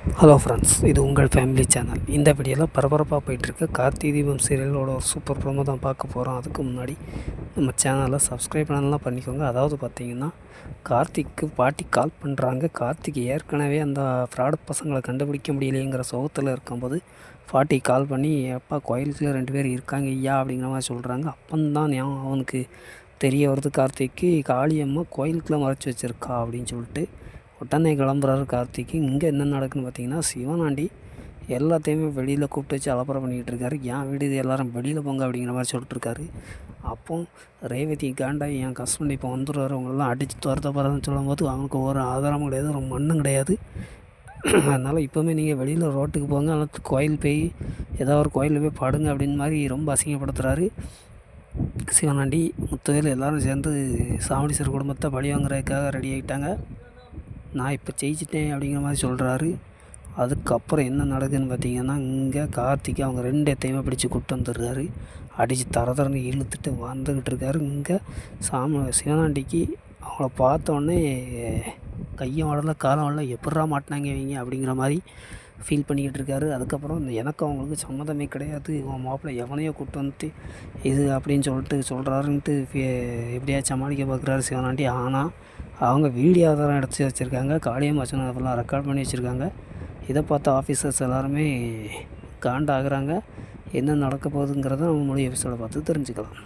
Hello friends இது உங்கள் family channel இந்த வீடியோவில் பரபரப்பாக போயிட்டுருக்கு. கார்த்திகை தீபம் சீரியலோட ஒரு சூப்பர் ப்ரோமோ தான் பார்க்க போகிறோம் அதுக்கு முன்னாடி நம்ம சேனலை சப்ஸ்கிரைப் பண்ணலாம் பண்ணிக்கோங்க. அதாவது பார்த்தீங்கன்னா கார்த்திக்கு பாட்டி கால் பண்ணுறாங்க கார்த்திக் ஏற்கனவே அந்த ஃப்ராடு பசங்களை கண்டுபிடிக்க முடியலையேங்கிற சோகத்தில் இருக்கும்போது பாட்டி கால் பண்ணி அப்பா கோயிலுக்குள்ளே ரெண்டு பேர் இருக்காங்க ஐயா அப்படிங்கிற மாதிரி சொல்கிறாங்க அப்பந்தான் அவனுக்கு தெரிய வருது கார்த்திக்கு காளியம்மா கோயிலுக்குள்ளே மறைச்சி வச்சுருக்கா அப்படின்னு சொல்லிட்டு உடனே கிளம்புறாரு கார்த்திக்கு இங்கே என்ன நடக்குன்னு பார்த்தீங்கன்னா சிவனாண்டி எல்லாத்தையுமே வெளியில் கூப்பிட்டு வச்சு அலப்பறை பண்ணிக்கிட்டு இருக்காரு. என் வீடு இது எல்லாரும் வெளியில் போங்க அப்படிங்கிற மாதிரி சொல்லிட்டுருக்காரு அப்போ ரேவதி காண்டாய் என் ஹஸ்பண்ட் இப்போ வந்துடுவார் அவங்களெல்லாம் அடித்து துரத்த போகிறதுன்னு சொல்லும்போது அவனுக்கு ஒரு ஆதாரமும் கிடையாது ஒரு மண்ணும் கிடையாது. அதனால் இப்போவுமே நீங்கள் வெளியில் ரோட்டுக்கு போங்க அல்லது கோயில் போய் ஏதோ ஒரு கோயிலில் போய் படுங்க அப்படின்னு மாதிரி ரொம்ப அசிங்கப்படுத்துகிறாரு சிவனாண்டி முத்துவேல் எல்லோரும் சேர்ந்து சாவணீஸ்வரர் குடும்பத்தை பழி வாங்குறதுக்காக ரெடி ஆகிட்டாங்க நான் இப்போ ஜெயிச்சிட்டேன் அப்படிங்கிற மாதிரி சொல்கிறாரு அதுக்கப்புறம் என்ன நடக்குதுன்னு பார்த்தீங்கன்னா இங்கே கார்த்திக் அவங்க ரெண்டு எத்தையுமே பிடிச்சி கூப்பிட்டு வந்துடுறாரு. அடித்து தர தரன்னு இழுத்துட்டு வந்துக்கிட்டு இருக்காரு. இங்கே சாம சிவனாண்டிக்கு அவங்கள பார்த்தோன்னே கையும் வளரல காலம் வரல எப்பட்றா மாட்டினாங்க இவங்க அப்படிங்கிற மாதிரி ஃபீல் பண்ணிக்கிட்டு இருக்காரு அதுக்கப்புறம் இந்த எனக்கு அவங்களுக்கு சம்மந்தமே கிடையாது. உன் மாப்பிள்ளை எவனையோ கூப்பிட்டு வந்துட்டு இது அப்படின்னு சொல்லிட்டு சொல்கிறாருன்ட்டு எப்படியா சமாளிக்க பார்க்குறாரு சிவனாண்டி. ஆனால் அவங்க வீடியோ ஆதாரம் எடுத்து வச்சுருக்காங்க. காளியம் வச்சனம் அதெல்லாம் ரெக்கார்ட் பண்ணி வச்சுருக்காங்க. இதை பார்த்த ஆஃபீஸர்ஸ் எல்லாருமே காண்டாகிறாங்க. என்ன நடக்க போகுதுங்கிறத நம்ம மொழி எபிசோடை பார்த்து தெரிஞ்சுக்கலாம்.